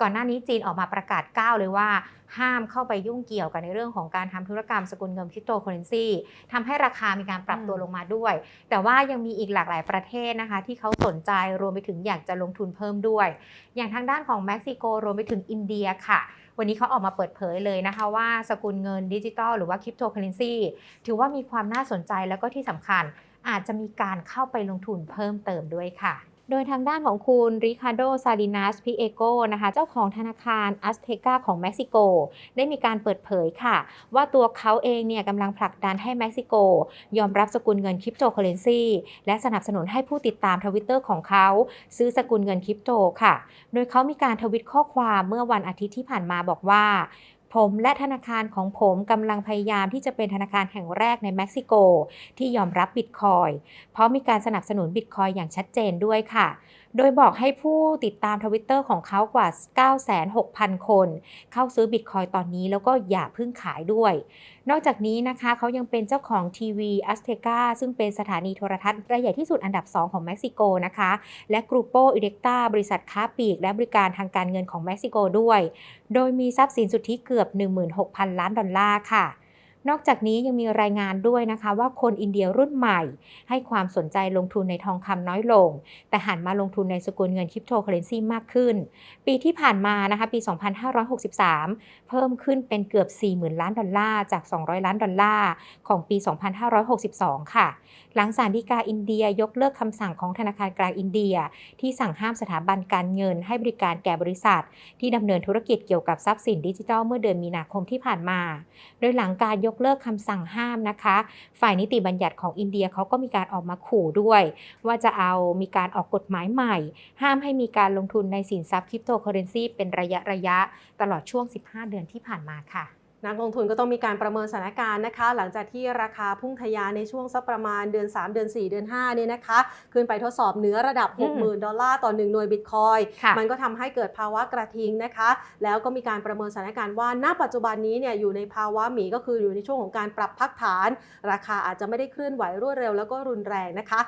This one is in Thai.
ก่อนหน้านี้จีนออกมาประกาศก้าวเลยว่า ห้ามเข้าไปยุ่งเกี่ยวกับในเรื่องของการทำธุรกรรมสกุลเงินคริปโตเคอเรนซีทำให้ราคามีการปรับตัวลงมาด้วย แต่ว่ายังมีอีกหลากหลายประเทศนะคะ ที่เขาสนใจรวมไปถึงอยากจะลงทุนเพิ่มด้วย อย่างทางด้านของเม็กซิโกรวมไปถึงอินเดียค่ะวันนี้เขาออกมาเปิดเผยเลยนะคะว่าสกุลเงินดิจิตอลหรือว่าคริปโตเคอเรนซีถือว่ามีความน่าสนใจแล้วก็ที่สำคัญอาจจะมีการเข้าไปลงทุนเพิ่มเติมด้วยค่ะ โดยทางด้านของคุณริคาโดซาลินัสพิเอโกนะคะ เจ้าของธนาคารอัสเทกาของเม็กซิโก ได้มีการเปิดเผยค่ะ ว่าตัวเขาเองเนี่ยกำลังผลักดันให้เม็กซิโก ยอมรับสกุลเงินคริปโตเคอเรนซีและสนับสนุนให้ผู้ติดตามทวิตเตอร์ของเขา ซื้อสกุลเงินคริปโตค่ะ โดยเขามีการทวิตข้อความเมื่อวันอาทิตย์ที่ผ่านมาบอกว่า ผมและธนาคารของผมกำลังพยายามที่จะเป็นธนาคารแห่งแรกในเม็กซิโก ที่ยอมรับบิตคอยเพราะมีการสนับสนุนบิตคอยอย่างชัดเจนด้วยค่ะโดยบอกให้ผู้ติดตามทวิตเตอร์ของเขากว่า 96,000 คน เข้าซื้อบิตคอยตอนนี้แล้วก็อย่าเพิ่งขายด้วย นอกจากนี้นะคะเขายังเป็นเจ้าของทีวีอัสเทกาซึ่งเป็นสถานีโทรทัศน์รายใหญ่ที่สุดอันดับ 2 ของเม็กซิโกนะคะ และกรูโปอิเด็กตาบริษัทค้าปลีก และบริการทางการเงินของเม็กซิโกด้วย โดยมีทรัพย์สินสุทธิเกือบ 16,000 ล้านดอลลาร์ค่ะ นอกจากนี้ยังมีรายงานด้วยนะคะว่าคนอินเดียรุ่นใหม่ ให้ความสนใจลงทุนในทองคำน้อยลง แต่หันมาลงทุนในสกุลเงินคริปโตเคอเรนซีมากขึ้น ปีที่ผ่านมานะคะปี 2563 เพิ่มขึ้นเป็นเกือบ 40,000 ล้านดอลลาร์จาก 200 ล้านดอลลาร์ของปี 2562 ค่ะ หลังศาลฎีกาอินเดียยกเลิกคำสั่งของธนาคารกลางอินเดีย ที่สั่งห้ามสถาบันการเงิน ให้บริการแก่บริษัท ที่ดำเนินธุรกิจเกี่ยวกับทรัพย์สินดิจิทัลเมื่อเดือนมีนาคมที่ผ่านมา โดยหลังการยกกเลิกคำสั่งห้ามนะคะ ฝ่ายนิติบัญญัติของอินเดียเขาก็มีการออกมาขู่ด้วย ว่าจะเอามีการออกกฎหมายใหม่ ห้ามให้มีการลงทุนในสินทรัพย์คริปโตเคอเรนซีเป็นระยะระยะตลอดช่วง 15 เดือนที่ผ่านมาค่ะ นักลงทุนก็ต้องมีการประเมินสถานการณ์นะคะ หลังจากที่ราคาพุ่งทะยานในช่วงสักประมาณเดือน 3 เดือน 4 เดือน5เนี่ยนะคะ ขึ้นไปทดสอบเหนือระดับอืม60,000 ดอลลาร์ต่อ 1 หน่วยบิตคอยค่ะมันก็ทำให้เกิดภาวะกระทิงนะคะ แล้วก็มีการประเมินสถานการณ์ว่าณปัจจุบันนี้เนี่ยอยู่ในภาวะหมีก็คืออยู่ในช่วงของการปรับพักฐาน ราคาอาจจะไม่ได้เคลื่อนไหวรวดเร็วแล้วก็รุนแรงนะคะ